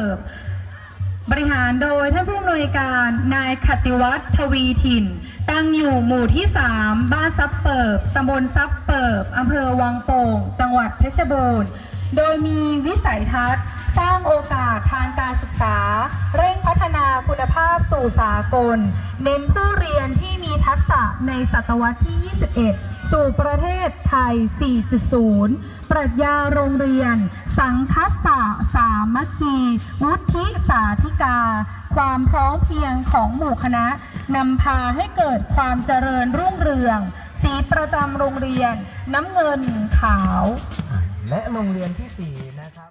ร์บริหารโดยท่านผู้อำนวยการนายขติวัฒน์ทวีถิ่น ตั้งอยู่หมู่ที่ 3 บ้านซับเปิบตำบลซับเปิบอำเภอวังโป่ง จังหวัดเพชรบูรณ์ โดยมีวิสัยทัศน์ สร้างโอกาสทางการศึกษา เร่งพัฒนาคุณภาพสู่สากล เน้นผู้เรียนที่มีทักษะในศตวรรษที่ 21 สู่ประเทศไทย 4.0 ปรัชญาโรงเรียน สังคสะสามัคคี วุฒิสาธิกา ความพร้อมเพียงของหมู่คณะนำพาให้เกิดความเจริญรุ่งเรือง สีประจำโรงเรียน น้ำเงินขาว และโรงเรียนที่ 4 นะครับ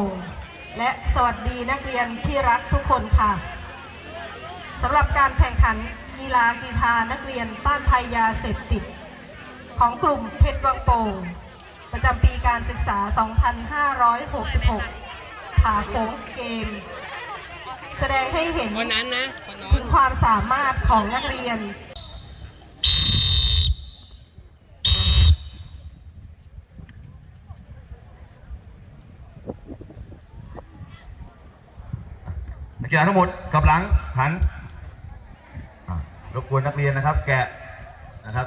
งโป่งและสวัสดีนักเรียนที่รักทุกคนค่ะสำหรับการแข่งขันกีฬากีฬานักเรียนต้านภัยยาเสพติด ของกลุ่มเพชรวังโป่งประจำปีการศึกษา 2566ผ่าโค้งเกม แสดงให้เห็นคนนั้นนะคนน้อถึนงความสามารถของนักเรียน กีฬาทั้งหมดกับหลังหันรบกวนนักเรียนนะครับ แกะนะครับ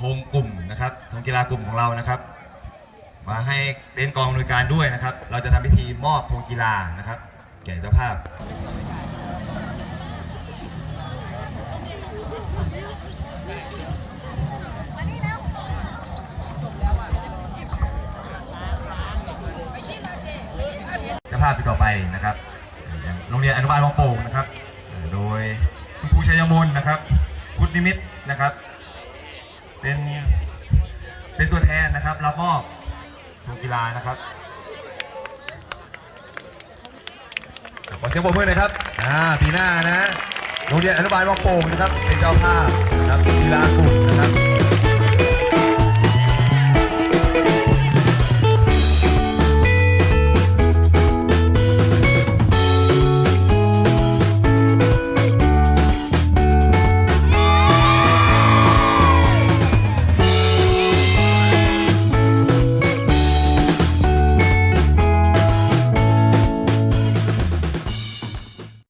ธงกลุ่มนะครับธงกีฬากลุ่มของเรานะครับ มาให้เต็นท์กองอำนวยการด้วยนะครับ เราจะทำพิธีมอบธงกีฬานะครับ แก่เจ้าภาพเจ้าภาพปีต่อไปนะครับ โรงเรียนอนุบาลวังโป่งนะครับเอ่อโดยคุณครูชัยมนต์นะครับพุทธนิมิตรนะครับ เป็นเป็นตัวแทนนะครับ รับมอบธงกีฬานะครับขอเสียงปรบมือหน่อยครับอ่าปีหน้านะโรงเรียนอนุบาลวังโป่งนะครับ เป็นเจ้าภาพนะครับกีฬากลุ่มนะครับ